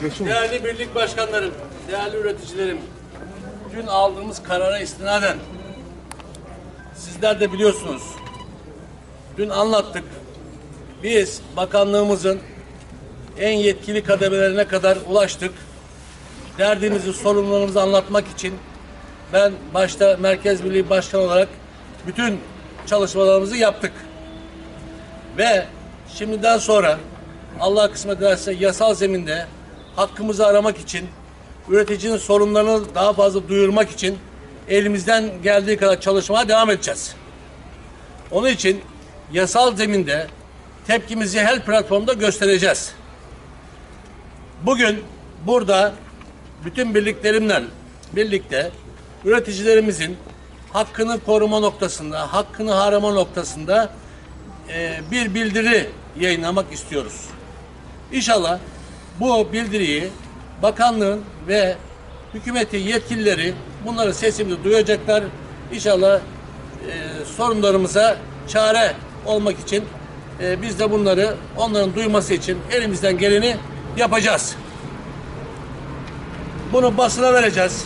Değerli birlik başkanlarım, değerli üreticilerim, dün aldığımız karara istinaden sizler de biliyorsunuz. Dün anlattık. Biz bakanlığımızın en yetkili kademelerine kadar ulaştık. Derdimizi, sorunlarımızı anlatmak için ben başta Merkez Birliği Başkanı olarak bütün çalışmalarımızı yaptık. Ve şimdiden sonra Allah kısmet ederse yasal zeminde hakkımızı aramak için, üreticinin sorunlarını daha fazla duyurmak için elimizden geldiği kadar çalışmaya devam edeceğiz. Onun için yasal zeminde tepkimizi her platformda göstereceğiz. Bugün burada bütün birliklerimle birlikte üreticilerimizin hakkını koruma noktasında, hakkını harama noktasında e, bir bildiri yayınlamak istiyoruz. İnşallah bu bildiriyi bakanlığın ve hükümetin yetkilileri bunları sesimizi duyacaklar. İnşallah e, sorunlarımıza çare olmak için e, biz de bunları onların duyması için elimizden geleni yapacağız. Bunu basına vereceğiz.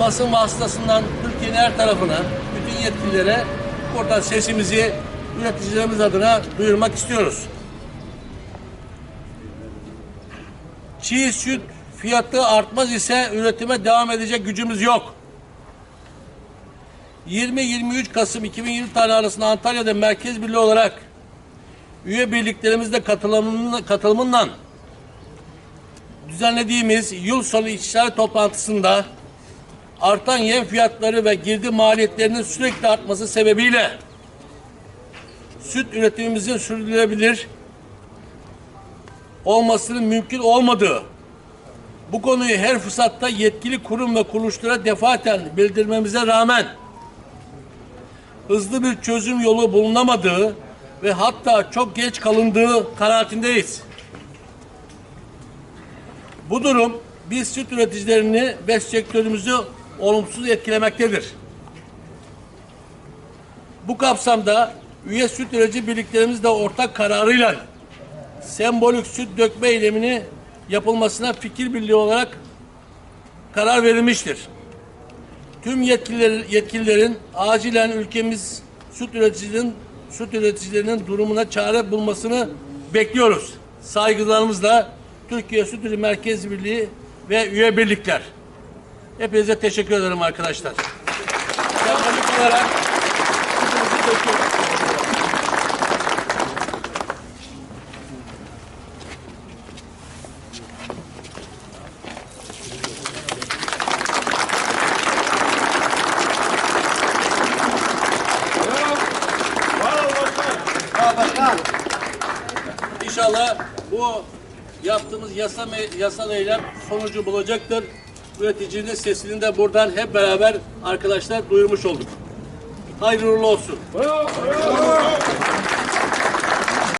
Basın vasıtasından Türkiye'nin her tarafına, bütün yetkililere buradan sesimizi üreticilerimiz adına duyurmak istiyoruz. Çiğ süt fiyatı artmaz ise üretime devam edecek gücümüz yok. 20-23 Kasım 2020 tarih arasında Antalya'da merkez birliği olarak üye birliklerimizle katılımından, katılımından düzenlediğimiz yıl sonu işçiler toplantısında artan yem fiyatları ve girdi maliyetlerinin sürekli artması sebebiyle süt üretimimizin sürdürülebilir olmasının mümkün olmadığı bu konuyu her fırsatta yetkili kurum ve kuruluşlara defaten bildirmemize rağmen hızlı bir çözüm yolu bulunamadığı ve hatta çok geç kalındığı kanaatindeyiz. Bu durum biz süt üreticilerini ve sektörümüzü olumsuz etkilemektedir. Bu kapsamda üye süt üretici birliklerimizle ortak kararıyla sembolik süt dökme eylemini yapılmasına fikir birliği olarak karar verilmiştir. Tüm yetkililer, yetkililerin acilen ülkemiz süt üreticilerinin süt üreticilerinin durumuna çare bulmasını bekliyoruz. Saygılarımızla Türkiye Süt Ürün Merkez Birliği ve üye birlikler. Hepinize teşekkür ederim arkadaşlar. Sembolik olarak döküyoruz. İnşallah bu yaptığımız yasa, yasal eylem sonucu bulacaktır. Üreticinin sesini de buradan hep beraber arkadaşlar duyurmuş olduk. Hayırlı olsun.